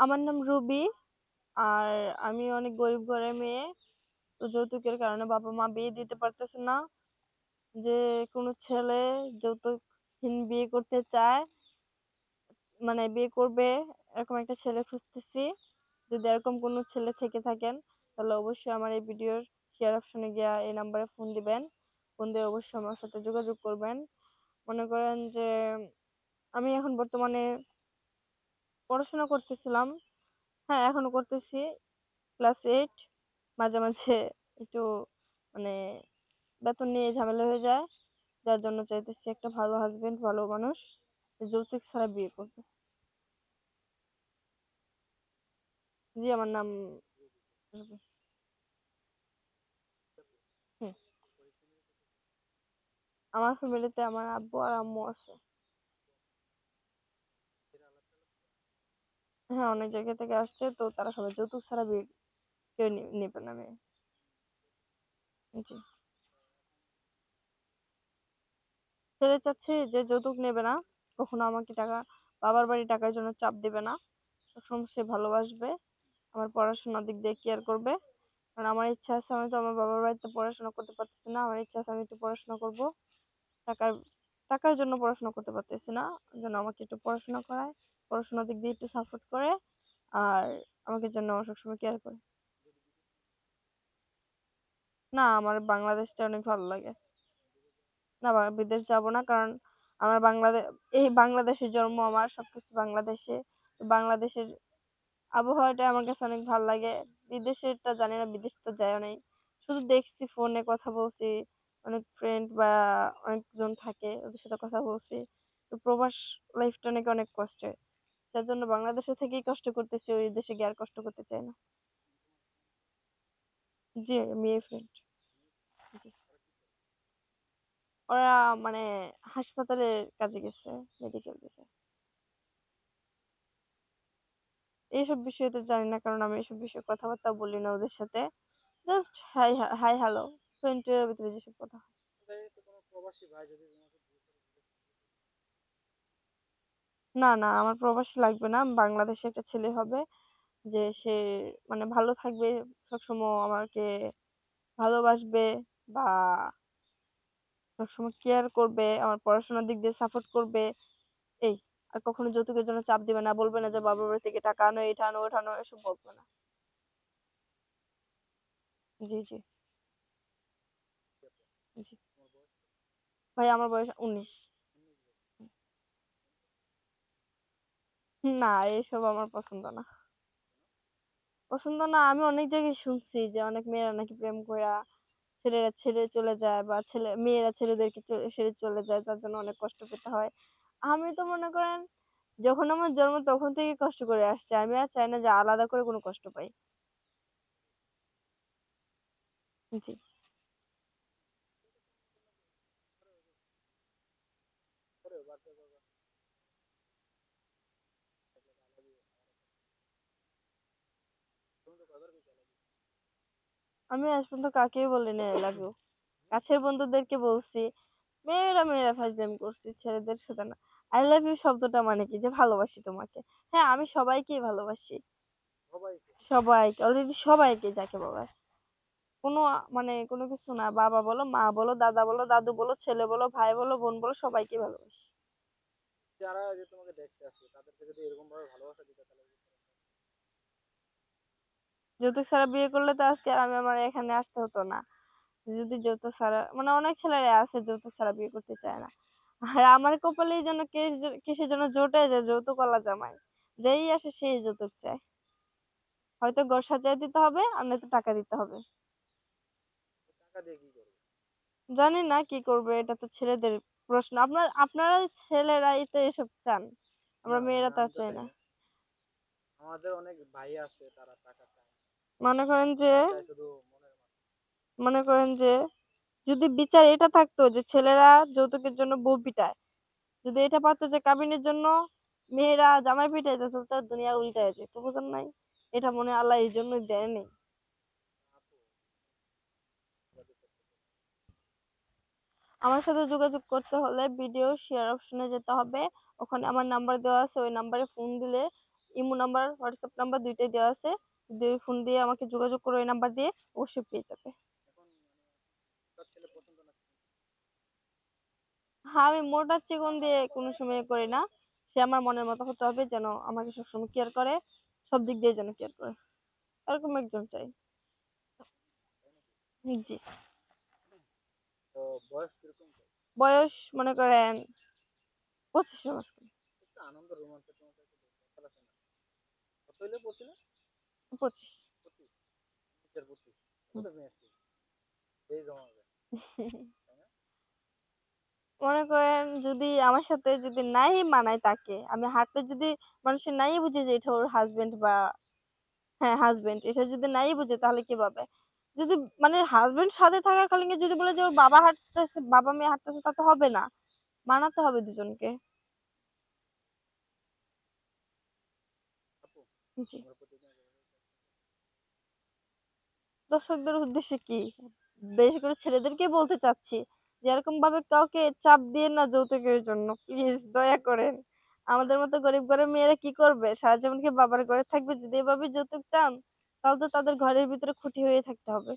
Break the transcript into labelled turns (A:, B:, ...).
A: আমার নাম রুবি। আর আমি অনেক গরিব ঘরের মেয়ে। তো যৌতুকের কারণে বাবা-মা বিয়ে দিতে পারতেছে না। যে কোনো ছেলে যৌতুকহীন বিয়ে করতে চায়। মানে বিয়ে করবে, এরকম একটা ছেলে খুঁজতেছি। যদি এরকম কোনো ছেলে থেকে থাকেন, তাহলে অবশ্যই আমার এই ভিডিওর শেয়ার অপশনে গিয়া এই নাম্বারে ফোন দিবেন। ফোন দিয়ে অবশ্যই আমার সাথে যোগাযোগ করবেন। মনে করেন যে, আমি এখন বর্তমানে পড়াশোনা করতেছিলাম। হ্যাঁ, এখনও করতেছি। ক্লাস এইট মাঝে, মাঝে একটু মানে বেতন নিয়ে ঝামেলা হয়ে যায়। যার জন্য চাইতেছি একটা ভালো হাসব্যান্ড, ভালো মানুষ যৌতুক ছাড়া বিয়ে করবে। জি, আমার নাম। আমার ফ্যামিলিতে আমার আব্বু আর আম্মু আছে। হ্যাঁ, অনেক জায়গা থেকে আসছে। তো তারা সবাই যৌতুক ছাড়া বিয়ে কেউ নেবে না মেয়ে। জি। ছেলে চাচ্ছে যে যৌতুক নেবে না। কখনো আমাকে টাকা বাবার বাড়ি টাকার জন্য চাপ দেবে না। সবসময় সে ভালোবাসবে। আমার পড়াশোনার দিক দিয়ে কেয়ার করবে। কারণ আমার ইচ্ছা আছে আমি তো আমার বাবার বাড়িতে পড়াশোনা করতে পারতেছি না। আমার ইচ্ছা আছে আমি একটু পড়াশোনা করব। টাকার টাকার জন্য পড়াশোনা করতে পারতেছি না। যেন আমাকে একটু পড়াশোনা করায়। পড়াশোনার দিক দিয়ে একটু সাপোর্ট করে। আর আমাকে যেন সবসময় কেয়ার করে। না, আমার বাংলাদেশটা অনেক ভালো লাগে। না বিদেশ যাব না। কারণ আমার বাংলাদেশ এই বাংলাদেশে জন্ম আমার। সবকিছু বাংলাদেশে। বাংলাদেশের আবহাওয়াটা আমার কাছে অনেক ভালো লাগে। বিদেশেরটা জানি না, বিদেশ তো যাইও নাই। শুধু দেখছি ফোনে কথা বলছি। অনেক ফ্রেন্ড বা অনেকজন থাকে ওদের সাথে কথা বলছি। তো প্রবাস লাইফটা নাকি অনেক কষ্টের। যার জন্য বাংলাদেশে থেকেই কষ্ট করতেছি। ওই দেশে গিয়ে আর কষ্ট করতে চাই না। জি, মেয়ে ফ্রেন্ড। ওরা মানে হাসপাতালের কাজে গেছে, মেডিকেল গেছে। এইসব বিষয়ে তো জানি না। কারণ আমি এইসব বিষয়ে কথাবার্তা বলি না ওদের সাথে। জাস্ট হাই হাই হ্যালো ফ্রেন্ডের ভিতরে যেসব কথা হয়। না, না আমার প্রবাসী লাগবে না। বাংলাদেশে একটা ছেলে হবে। যে সে মানে ভালো থাকবে, সবসময় আমাকে ভালোবাসবে বা সবসময় কেয়ার করবে, আমার পড়াশোনার দিক দিয়ে সাপোর্ট করবে। এই। আর কখনো যৌতুকের জন্য চাপ দিবে না। বলবে না যে বাবার বাড়ি থেকে টাকা আনো, এটা আনো, ওটা আনো এসব বলবে না। জি, জি। জি। ভাই আমার বয়স ১৯। না, এসব আমার পছন্দ না। পছন্দ না আমি অনেক জায়গায় শুনছি যে অনেক মেয়েরা নাকি প্রেম কইরা ছেলেরা ছেড়ে চলে যায় বা ছেলে মেয়েরা ছেলেদেরকে ছেড়ে চলে যায় তার জন্য অনেক কষ্ট পেতে হয়। আমি তো মনে করেন যখন আমার জন্ম তখন থেকে কষ্ট করে আসছি। আমি আর চাই না যে আলাদা করে কোনো কষ্ট পাই। জি। আমি আজ পর্যন্ত কাকেই বলিনি লাভ কাছের বন্ধুদেরকে বলছি। মেয়েরা, মেয়েরা ফাজলামি করছি। ছেলেদের সাথে না। আই লাভ ইউ শব্দটা মানে কি? যে ভালোবাসি তোমাকে। হ্যাঁ, আমি সবাইকেই ভালোবাসি। সবাইকে। অলরেডি সবাইকে যাকে বলা কোনো মানে কোনো কিছু না। বাবা বলো, মা বলো, দাদা বলো, দাদু বলো, ছেলে বলো, ভাই বলো, বোন বলো সবাইকে ভালোবাসি।
B: যারা যে তোমাকে দেখতে আসছে তাদেরকে যদি এরকম ভাবে ভালোবাসা দিতে তাহলে
A: যৌতুক ছাড়া বিয়ে করলে তো আজকে আর আমি আমার এখানে আসতে হতো না। যদি যৌতুক ছাড়া মানে অনেক ছেলেরা আছে যৌতুক ছাড়া বিয়ে করতে চায় না। আর আমার কপালেই যেন কে কিসের জন্য জোটে যে যৌতুকওয়ালা জামাই। যেই আসে সেই যৌতুক চায়। হয়তো ঘর সাজায় দিতে হবে আর নয়তো টাকা দিতে হবে। জানি না কি করবে এটা তো ছেলেদের প্রশ্ন। আপনার আপনারা ছেলেরাই তো এসব চান। আমরা মেয়েরা তো চাই না।
B: আমাদের অনেক ভাই আছে তারা টাকা।
A: মনে করেন যে
B: তারা।
A: মনে করেন যে যদি বিচার এটা থাকতো যে ছেলেরা যৌতুকের জন্য বউ পিটায়। যদি এটা পারতো যে কাবিনের জন্য মেয়েরা জামাই পিটাইতো তাহলে তো দুনিয়া উল্টায় যেত। বুঝেন নাই? এটা মনে আল্লাহ এই জন্যই দেয়নি। আমার সাথে যোগাযোগ করতে হলে ভিডিও শেয়ার অপশনে যেতে হবে। ওখানে আমার নাম্বার দেওয়া আছে। ওই নাম্বারে ফোন দিলে ইমো নাম্বার, হোয়াটসঅ্যাপ নাম্বার দুইটাই দেওয়া আছে। যদি ফোন দিয়ে আমাকে যোগাযোগ করো এই নাম্বার দিয়ে অবশ্যই পেয়ে যাবে।
B: মানে
A: হ্যাঁ, আমি মোটা চিকন দিয়ে কোনো সময় করি না। সে আমার মনের মতো হতে হবে যেন আমাকে সবসময় কেয়ার করে। সব দিক দিয়ে যেন কেয়ার করে। এরকম একজন চাই। জি।
B: বয়স
A: মনে করেন ২৫ এর মাঝখানে।
B: একটু আনন্দ রোমাঞ্চের মধ্যে একটু ব্যাপার আছে না? কত হইলে বলছিলেন?
A: ২৫
B: 25? 25 আর 25 কত মেয়ে আছে? এই জমাবে।
A: মনে করেন যদি আমার সাথে যদি নাই মানায় তাকে, আমি হাঁটলে যদি মানুষের নাই বুঝে যে এটা ওর হাসব্যান্ড বা হ্যাঁ, হাসব্যান্ড এটা যদি নাই বুঝে তাহলে কীভাবে? যদি মানে হাসব্যান্ড সাথে থাকার কালীন যদি বলে যে ওর বাবা হাঁটতেছে, বাবা মেয়ে হাঁটতেছে তাতে হবে না। মানাতে হবে দুজনকে। জি। দর্শকদের উদ্দেশ্যে কি? বেশি করে ছেলেদেরকে বলতে চাচ্ছি যে এরকম ভাবে কাউকে চাপ দিয়ে না যৌতুকের জন্য। প্লিজ দয়া করেন আমাদের মতো গরিব ঘরের মেয়েরা কি করবে? সারা জীবন কি বাবার ঘরে থাকবে? যদি এভাবে যৌতুক চান, তাহলে তো তাদের ঘরের ভিতরে খুঁটি হয়ে থাকতে হবে।